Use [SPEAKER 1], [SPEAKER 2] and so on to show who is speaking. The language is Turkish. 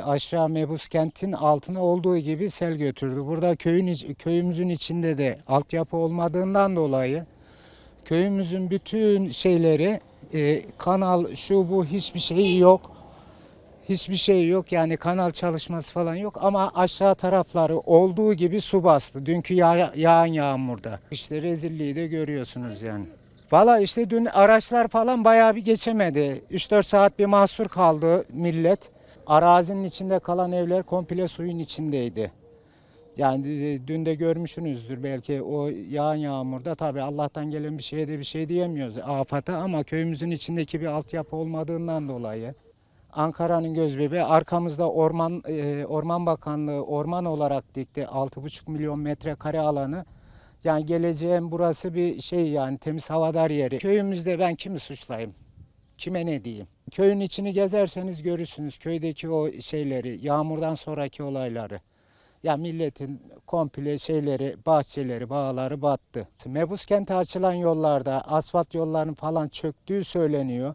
[SPEAKER 1] Aşağı Mebus kentin altına olduğu gibi sel götürdü. Burada köyün köyümüzün içinde de altyapı olmadığından dolayı köyümüzün bütün şeyleri e, kanal şu bu hiçbir şey yok. Hiçbir şey yok yani kanal çalışması falan yok ama aşağı tarafları olduğu gibi su bastı. Dünkü yağ, yağan yağmurda. İşte rezilliği de görüyorsunuz yani. Valla işte dün araçlar falan bayağı bir geçemedi. 3-4 saat bir mahsur kaldı millet. Arazinin içinde kalan evler komple suyun içindeydi. Yani e, dün de görmüşsünüzdür belki o yağan yağmurda tabii Allah'tan gelen bir şeye de bir şey diyemiyoruz afata ama köyümüzün içindeki bir altyapı olmadığından dolayı Ankara'nın göz bebeği arkamızda orman e, Orman Bakanlığı orman olarak dikti 6,5 milyon metrekare alanı. Yani geleceğin burası bir şey yani temiz havadar yeri. Köyümüzde ben kimi suçlayayım? Kime ne diyeyim? Köyün içini gezerseniz görürsünüz köydeki o şeyleri, yağmurdan sonraki olayları. Ya milletin komple şeyleri, bahçeleri, bağları battı. Mebus kente açılan yollarda asfalt yolların falan çöktüğü söyleniyor.